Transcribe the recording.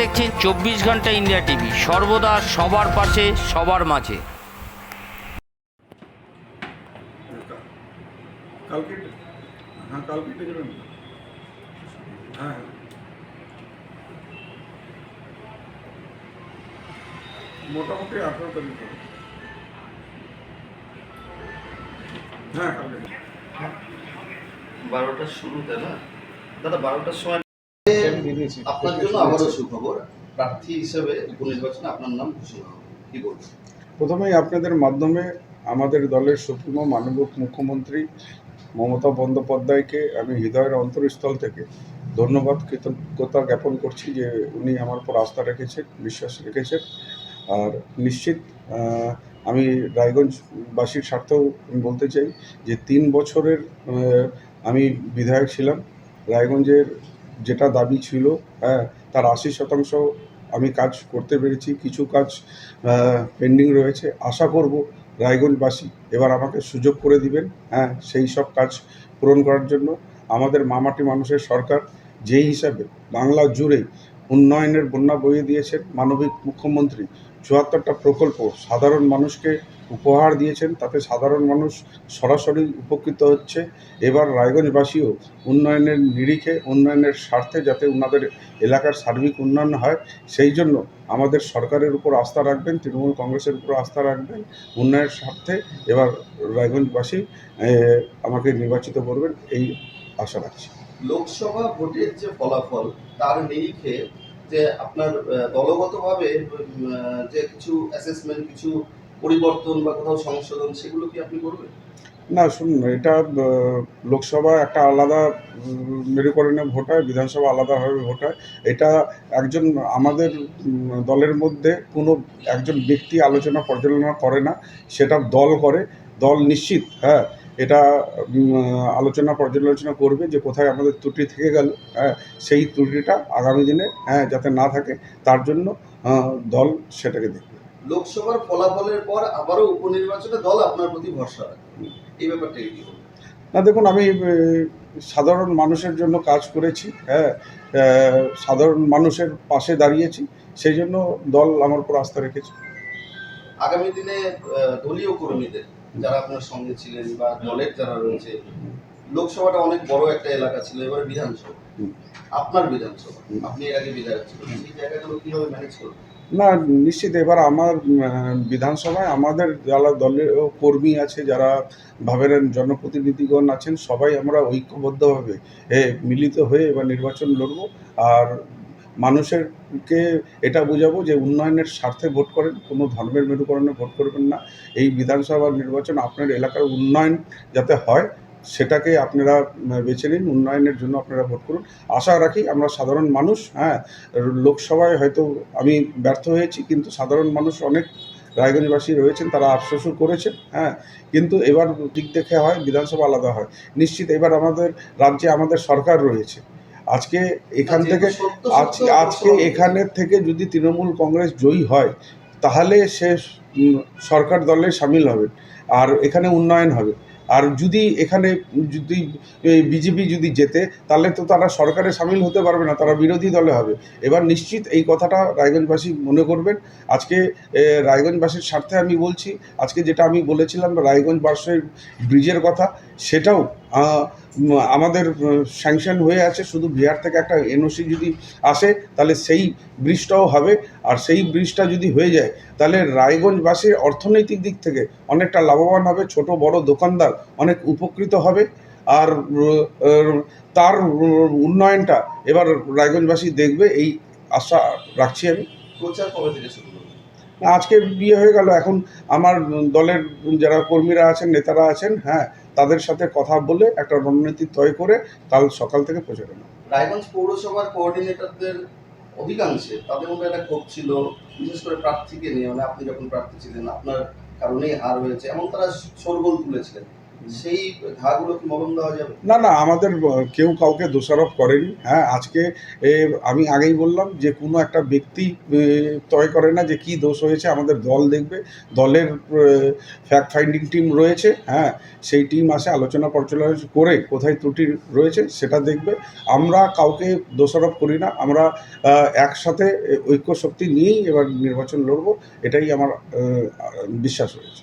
দেখছেন চব্বিশ ঘণ্টা ইন্ডিয়া টিভি। সর্বদা সবার পাশে সবার মাঝে। কালকে হ্যাঁ কালকে ডেকে হ্যাঁ মোটামুটি আঠারো তারিখ হ্যাঁ কালকে বারোটার শুরুতে না? দাদা বারোটার সময় আপনার জন্য আবারও সুখবর, প্রার্থী হিসেবে উপনির্বাচনে আপনার নাম ঘোষণা কি প্রথমেই আপনাদের মাধ্যমে আমাদের দলের সুপ্রিমো মাননীয় মুখ্যমন্ত্রী মমতা বন্দ্যোপাধ্যায়কে আমি হৃদয়ের অন্তরস্থল থেকে ধন্যবাদ, কৃতজ্ঞতা জ্ঞাপন করছি যে উনি আমার উপর আস্থা রেখেছেন, বিশ্বাস রেখেছেন। আর নিশ্চিত আমি রায়গঞ্জবাসীর স্বার্থেও বলতে চাই যে তিন বছরের আমি বিধায়ক ছিলাম। রায়গঞ্জের যেটা দাবি ছিল হ্যাঁ তার আশি শতাংশ আমি কাজ করতে পেরেছি, কিছু কাজ পেন্ডিং রয়েছে। আশা করব রায়গঞ্জবাসী এবার আমাকে সুযোগ করে দিবেন হ্যাঁ সেই সব কাজ পূরণ করার জন্য। আমাদের মামাটি মানুষের সরকার যেই হিসাবে বাংলা জুড়ে উন্নয়নের বন্যা বইয়ে দিয়েছেন, মানবিক মুখ্যমন্ত্রী, চুয়াত্তরটা প্রকল্প, সাধারণ মানুষকে উপহার দিয়েছেন, তাতে সাধারণ মানুষ সরাসরি উপকৃত হচ্ছে। এবার রায়গঞ্জবাসীও উন্নয়নের নিরিখে, উন্নয়নের স্বার্থে যাতে ওনাদের এলাকার সার্বিক উন্নয়ন হয়, সেই জন্য আমাদের সরকারের উপর আস্থা রাখবেন, তৃণমূল কংগ্রেসের উপর আস্থা রাখবেন, উন্নয়নের স্বার্থে এবার রায়গঞ্জবাসী আমাকে নির্বাচিত করবেন, এই আশা রাখছি। লোকসভা ভোটের যে ফলাফল, তার নিরিখে যে আপনার দলগতভাবে যে কিছু অ্যাসেসমেন্ট কিছু পরিবর্তন বা কোথাও সংশোধন, সেগুলো কি আপনি করবেন? না, শুনুন, এটা লোকসভা একটা আলাদা মেরুকরণে ভোট হয়, বিধানসভা আলাদাভাবে ভোট হয়। এটা একজন আমাদের দলের মধ্যে কোনো একজন ব্যক্তি আলোচনা, পর্যালোচনা করে না, সেটা দল করে, দল নিশ্চিত হ্যাঁ এটা আলোচনা, পর্যালোচনা করবে যে কোথায় আমাদের ত্রুটি থেকে গেল হ্যাঁ সেই ত্রুটিটা আগামী দিনে হ্যাঁ যাতে না থাকে, তার জন্য দল সেটাকে দেখবে। লোকসভার ফলাফলের পর আবারও উপনির্বাচনে দল আপনার প্রতি ভরসা রাখবে। এই ব্যাপারটা কি না দেখুন আমি সাধারণ মানুষের জন্য কাজ করেছি হ্যাঁ সাধারণ মানুষের পাশে দাঁড়িয়েছি সেই জন্য দল আমার উপর আস্থা রেখেছে। আগামী দিনে দলীয় কর্মীদের যারা আপনার সঙ্গে ছিলেন বা দলের যারা রয়েছে লোকসভাটা অনেক বড় একটা এলাকা ছিল এবার বিধানসভা। আপনার বিধানসভা আপনি এর আগে বিধায়ক ছিলেন সেই জায়গাগুলো কীভাবে ম্যানেজ করবেন? না নিশ্চিত। এবার আমার বিধানসভায় আমাদের যারা দলের কর্মী আছে যারা ভাবেন জনপ্রতিনিধিগণ আছেন সবাই আমরা ঐক্যবদ্ধভাবে এ, মিলিত হয়ে এবার নির্বাচন লড়ব। আর মানুষেরকে এটা বোঝাবো যে উন্নয়নের স্বার্থে ভোট করেন কোনো ধর্মের মেরুকরণে ভোট করবেন না। এই বিধানসভার নির্বাচন আপনার এলাকার উন্নয়ন যাতে হয় সেটাকে আপনারা বেছে নিন উন্নয়নের জন্য আপনারা ভোট করুন। আশা রাখি আমরা সাধারণ মানুষ হ্যাঁ লোকসভায় হয়তো আমি ব্যর্থ হয়েছি কিন্তু সাধারণ মানুষ অনেক রায়গঞ্জবাসী রয়েছেন তারা আফসোসও করেছেন হ্যাঁ কিন্তু এবার দিক দেখে হয় বিধানসভা আলাদা হয়। নিশ্চিত এবার আমাদের রাজ্যে আমাদের সরকার রয়েছে। আজকে এখান থেকে আজকে আজকে এখানের থেকে যদি তৃণমূল কংগ্রেস জয়ী হয় তাহলে সে সরকার দলে সামিল হবে আর এখানে উন্নয়ন হবে। আর যদি এখানে যদি বিজেপি যদি জেতে, তাহলে তো তারা সরকারে সামিল হতে পারবে না, তারা বিরোধী দলে হবে। এবার নিশ্চিত এই কথাটা রায়গঞ্জবাসী মনে করবেন। আজকে রায়গঞ্জবাসীর স্বার্থে আমি বলছি, আজকে যেটা আমি বলেছিলাম, রায়গঞ্জবাসীর ব্রিজের কথা, সেটাও আমাদের স্যাংশন হয়ে আছে। শুধু বিহার থেকে একটা এনওসি যদি আসে, তাহলে সেই ব্রিজটাও হবে। আর সেই ব্রিজটা যদি হয়ে যায়, তাহলে রায়গঞ্জবাসীর অর্থনৈতিক দিক থেকে অনেকটা লাভবান হবে ছোট বড় দোকানদার অনেক উপকৃত হবে। আর তার উন্নয়নটা এবার রায়গঞ্জবাসী দেখবে এই আশা রাখছি আমি। প্রচার কবে থেকে শুরু আজকে বিয়ে হয়ে গেল এখন আমার দলের যারা কর্মীরা আছেন নেতারা আছেন হ্যাঁ তাদের সাথে কথা বলে একটা রণনীতি তয় করে কাল সকাল থেকে প্রচারণা। রায়গঞ্জ পৌরসভার কোঅর্ডিনেটরদের অধিকাংশে তাদের মধ্যে একটা ক্ষোভ ছিল, বিশেষ করে প্রার্থীকে নিয়ে। মানে আপনি যখন প্রার্থী ছিলেন, আপনার কারণেই হার হয়েছে, এমন তারা শোরগোল তুলেছিলেন। সেই ধারাগুলো কি দেওয়া যাবে? না না, আমাদের কেউ কাউকে দোষারোপ করেনি। হ্যাঁ আজকে আমি আগেই বললাম যে কোনো একটা ব্যক্তি তয় করে না যে কি দোষ হয়েছে, আমাদের দল দেখবে। দলের ফ্যাক্ট ফাইন্ডিং টিম রয়েছে হ্যাঁ সেই টিম আসে, আলোচনা পর্যালোচনা করে কোথায় ত্রুটি রয়েছে সেটা দেখবে। আমরা কাউকে দোষারোপ করি না, আমরা একসাথে ঐক্য শক্তি নিয়েই এবার নির্বাচন লড়বো, এটাই আমার বিশ্বাস রয়েছে।